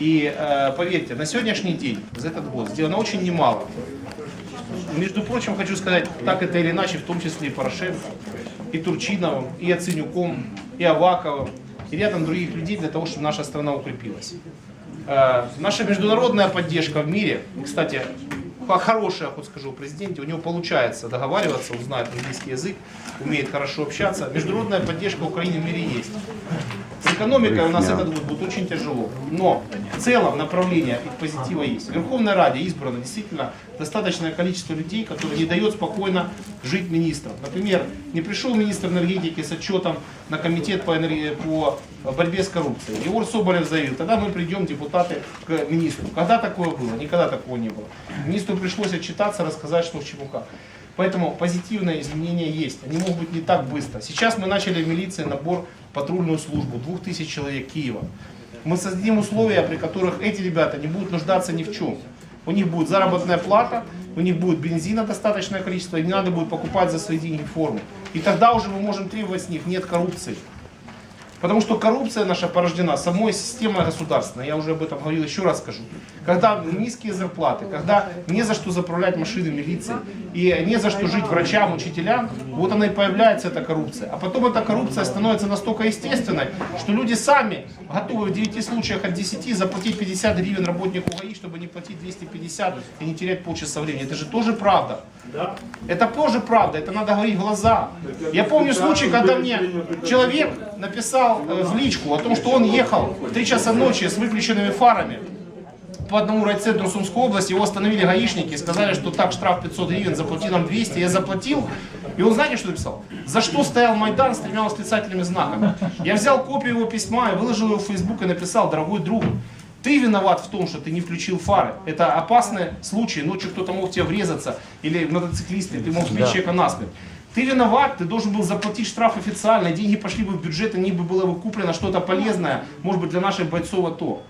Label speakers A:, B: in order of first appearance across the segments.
A: И э, поверьте, на сегодняшний день, за этот год, сделано очень немало. Между прочим, хочу сказать, так это или иначе, в том числе и Порошенко, и Турчиновым, и Яценюком, и Аваковым, и рядом других людей для того, чтобы наша страна укрепилась. Э, Наша международная поддержка в мире, кстати, по- хорошая, хоть скажу, президенте, у него получается договариваться, он знает английский язык, умеет хорошо общаться. Международная поддержка Украины в мире есть. С экономикой у нас этот год будет очень тяжело. Но в целом направление и позитива есть. В Верховной Раде избрано действительно достаточное количество людей, которые не дает спокойно жить министрам. Например, не пришел министр энергетики с отчетом на комитет по, энерги- по борьбе с коррупцией. Егор Соболев заявил, тогда мы придем, депутаты, к министру. Когда такое было? Никогда такого не было. Министру пришлось отчитаться, рассказать, что к чему. Поэтому позитивные изменения есть. Они могут быть не так быстро. Сейчас мы начали в милиции набор патрульную службу. 2000 человек Киева. Мы создадим условия, при которых эти ребята не будут нуждаться ни в чем. У них будет заработная плата, у них будет бензина достаточное количество, и не надо будет покупать за свои деньги форму. И тогда уже мы можем требовать с них нет коррупции. Потому что коррупция наша порождена самой системой государственной. Я уже об этом говорил, еще раз скажу. Когда низкие зарплаты, когда не за что заправлять машины милиции и не за что жить врачам, учителям, вот она и появляется эта коррупция. А потом эта коррупция становится настолько естественной, что люди сами готовы в 9 случаях от 10 заплатить 50 гривен работнику ГАИ, чтобы не платить 250 и не терять полчаса времени. Это же тоже правда. Это тоже правда, это надо говорить в глаза. Я помню случай, когда мне человек написал э, в личку о том, что он ехал в 3 часа ночи с выключенными фарами по одному райцентру Сумской области, его остановили гаишники и сказали, что так, штраф 500 гривен, заплати нам 200, я заплатил. И он знаете, что написал? За что стоял Майдан с тремя восклицательными знаками? Я взял копию его письма и выложил его в Facebook и написал, дорогой друг, ты виноват в том, что ты не включил фары. Это опасный случай, ночью кто-то мог тебе врезаться, или мотоциклисты, ты мог сбить человека насмерть. Ты виноват, ты должен был заплатить штраф официально, деньги пошли бы в бюджет, и не бы было бы куплено что-то полезное, может быть, для наших бойцов АТО.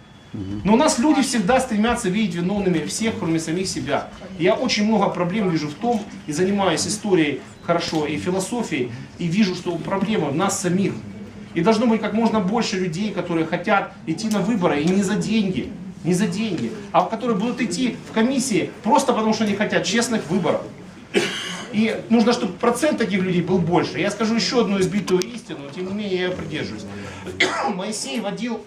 A: Но у нас люди всегда стремятся видеть виновными всех, кроме самих себя. Я очень много проблем вижу в том, и занимаюсь историей хорошо, и философией, и вижу, что проблема в нас самих. И должно быть как можно больше людей, которые хотят идти на выборы, и не за деньги, не за деньги, а которые будут идти в комиссии просто потому, что они хотят честных выборов. И нужно, чтобы процент таких людей был больше. Я скажу еще одну избитую истину, тем не менее я придерживаюсь. Моисей водил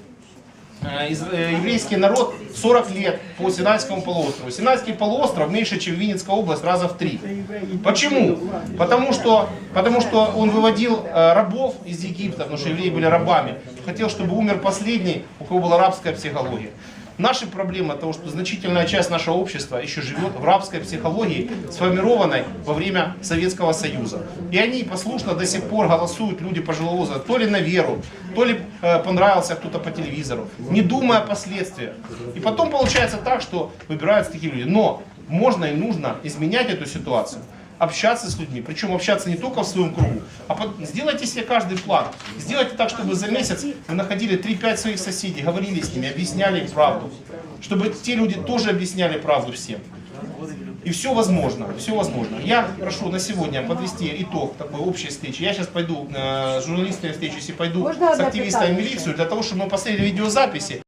A: э, э, еврейский народ 40 лет по Синайскому полуострову. Синайский полуостров меньше, чем Винницкая область, раза в три. Почему? Потому что, потому что он выводил э, рабов из Египта, потому что евреи были рабами. Хотел, чтобы умер последний, у кого была рабская психология. Наши проблемы того, что значительная часть нашего общества еще живет в рабской психологии, сформированной во время Советского Союза. И они послушно до сих пор голосуют, люди пожилого возраста, то ли на веру, то ли э, понравился кто-то по телевизору, не думая о последствиях. И потом получается так, что выбираются такие люди. Но можно и нужно изменять эту ситуацию общаться с людьми. Причем общаться не только в своем кругу, а под- сделайте себе каждый план. Сделайте так, чтобы за месяц вы находили 3-5 своих соседей, говорили с ними, объясняли им правду. Чтобы те люди тоже объясняли правду всем. И все возможно, все возможно. Я прошу на сегодня подвести итог такой общей встречи. Я сейчас пойду, э, с журналистами встречусь и пойду
B: Можно
A: с активистами милицию для того, чтобы мы посмотрели видеозаписи